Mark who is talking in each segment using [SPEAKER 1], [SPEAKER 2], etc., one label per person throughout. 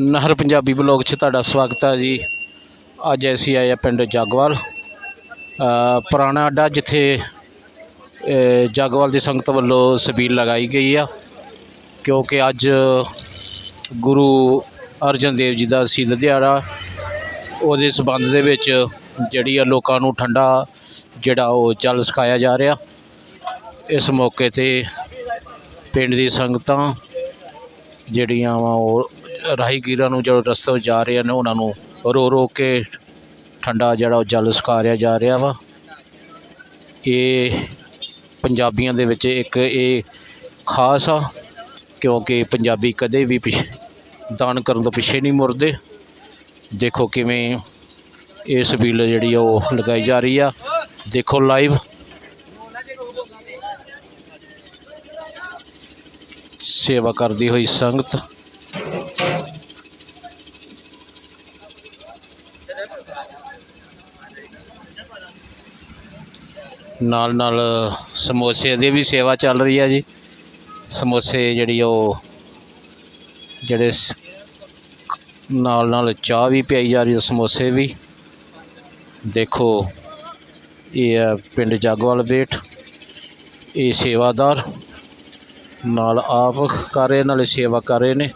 [SPEAKER 1] ਨਹਿਰ ਪੰਜਾਬੀ ਬਲੌਗ 'ਚ ਤੁਹਾਡਾ ਸਵਾਗਤ ਹੈ ਜੀ। ਅੱਜ ਅਸੀਂ ਆਏ ਆ ਪਿੰਡ ਜਾਗਵਾਲ। ਪੁਰਾਣਾ ਅੱਡਾ ਜਿੱਥੇ ਜਗਵਾਲ ਦੀ ਸੰਗਤ ਵੱਲੋਂ ਸਬੀਲ ਲਗਾਈ ਗਈ ਆ। ਕਿਉਂਕਿ ਅੱਜ ਗੁਰੂ ਅਰਜਨ ਦੇਵ ਜੀ ਦਾ ਸ਼ਹੀਦ ਦਿਹਾੜਾ ਉਹਦੇ ਸਬੰਧ ਦੇ ਵਿੱਚ ਜਿਹੜੀ ਆ ਲੋਕਾਂ ਨੂੰ ਠੰਡਾ ਜਿਹੜਾ ਉਹ ਜਲ ਸਿਖਾਇਆ ਜਾ ਰਿਹਾ। ਇਸ ਮੌਕੇ ਤੇ ਪਿੰਡ ਦੀ ਸੰਗਤਾਂ ਜਿਹੜੀਆਂ ਵਾ ਉਹ ਰਾਹੀਗੀਰਾਂ ਨੂੰ ਜਦੋਂ ਰਸਤੇ 'ਤੇ ਜਾ ਰਹੇ ਨੇ ਉਹਨਾਂ ਨੂੰ ਰੋ ਰੋ ਕੇ ਠੰਡਾ ਜਿਹੜਾ ਉਹ ਜਲ ਸਿਖਾਰਿਆ ਜਾ ਰਿਹਾ ਵਾ। ਇਹ ਪੰਜਾਬੀਆਂ ਦੇ ਵਿੱਚ ਇੱਕ ਇਹ ਖਾਸ ਆ, ਕਿਉਂਕਿ ਪੰਜਾਬੀ ਕਦੇ ਵੀ ਪਿਛ, ਦਾਨ ਕਰਨ ਤੋਂ ਪਿੱਛੇ ਨਹੀਂ ਮੁੜਦੇ। ਦੇਖੋ ਕਿਵੇਂ ਇਹ ਸਬੀਲ ਜਿਹੜੀ ਆ ਉਹ ਲਗਾਈ ਜਾ ਰਹੀ ਆ। ਦੇਖੋ ਲਾਈਵ। ਸੇਵਾ ਕਰਦੀ ਹੋਈ ਸੰਗਤ। ਨਾਲ ਨਾਲ ਸਮੋਸੇ ਦੀ ਵੀ ਸੇਵਾ ਚੱਲ ਰਹੀ ਹੈ ਜੀ। ਸਮੋਸੇ ਜਿਹੜੀ ਉਹ ਜਿਹੜੇ ਨਾਲ ਨਾਲ ਚਾਹ ਵੀ ਪਿਆਈ ਜਾ ਰਹੀ ਹੈ, ਸਮੋਸੇ ਵੀ। ਦੇਖੋ, ਇਹ ਹੈ ਪਿੰਡ ਜਾਗਵਾਲ ਬੇਟ। ਇਹ ਸੇਵਾਦਾਰ ਨਾਲ ਆਪ ਕਰ ਰਹੇ, ਨਾਲੇ ਸੇਵਾ ਕਰ ਰਹੇ ਨੇ।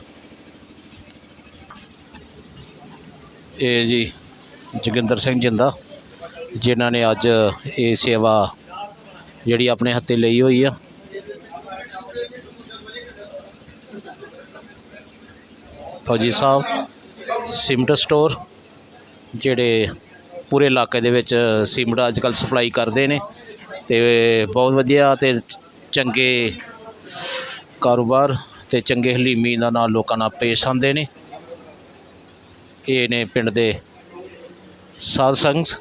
[SPEAKER 1] ਇਹ ਜੀ ਜੋਗਿੰਦਰ ਸਿੰਘ ਜਿੰਦਾ, ਜਿਨ੍ਹਾਂ ਨੇ ਅੱਜ ਇਹ ਸੇਵਾ ਜਿਹੜੀ ਆਪਣੇ ਹੱਥੇ ਲਈ ਹੋਈ ਆ। ਫੌਜੀ ਸਾਹਿਬ, ਸਿਮਟ ਸਟੋਰ, ਜਿਹੜੇ ਪੂਰੇ ਇਲਾਕੇ ਦੇ ਵਿੱਚ ਸਿਮਟ ਅੱਜ ਕੱਲ੍ਹ ਸਪਲਾਈ ਕਰਦੇ ਨੇ ਤੇ ਬਹੁਤ ਵਧੀਆ ਤੇ ਚੰਗੇ ਕਾਰੋਬਾਰ ਤੇ ਚੰਗੇ ਹਲੀਮੀ ਦਾ ਨਾਲ ਲੋਕਾਂ ਨਾਲ ਪੇਸ਼ ਆਉਂਦੇ ਨੇ। ਇਹ ਨੇ ਪਿੰਡ ਦੇ ਸਾਧ ਸੰਗਤ,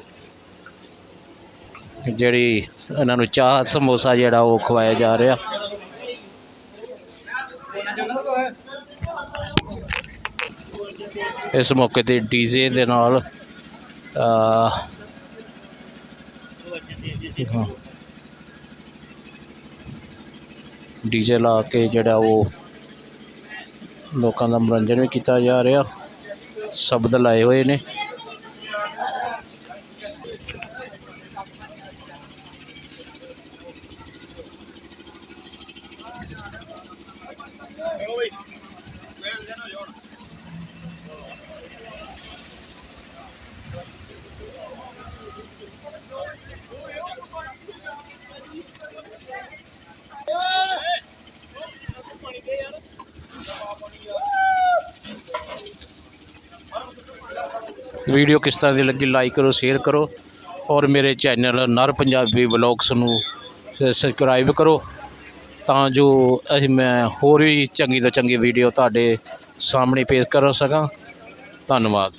[SPEAKER 1] ਜਿਹੜੀ ਇਹਨਾਂ ਨੂੰ ਚਾਹ, ਸਮੋਸਾ ਜਿਹੜਾ ਉਹ ਖਵਾਇਆ ਜਾ ਰਿਹਾ। ਇਸ ਮੌਕੇ ਤੇ ਡੀਜੇ ਦੇ ਨਾਲ ਡੀਜੇ ਲਾ ਕੇ ਜਿਹੜਾ ਉਹ ਲੋਕਾਂ ਦਾ ਮਨੋਰੰਜਨ ਵੀ ਕੀਤਾ ਜਾ ਰਿਹਾ। ਸ਼ਬਦ ਲਾਏ ਹੋਏ ਨੇ। ਵੀਡੀਓ ਕਿਸ ਤਰ੍ਹਾਂ ਦੀ ਲੱਗੀ ਲਾਈਕ ਕਰੋ ਸ਼ੇਅਰ ਕਰੋ ਔਰ ਮੇਰੇ ਚੈਨਲ ਨਰ ਪੰਜਾਬੀ ਵਲੌਗਸ ਨੂੰ ਸਬਸਕ੍ਰਾਈਬ ਕਰੋ। ਤਾਂ ਜੋ ਅਸੀਂ ਮੈਂ ਹੋਰ ਵੀ ਚੰਗੀ ਤੋਂ ਚੰਗੀ ਵੀਡੀਓ ਤੁਹਾਡੇ ਸਾਹਮਣੇ ਪੇਸ਼ ਕਰ ਸਕਾਂ। ਧੰਨਵਾਦ।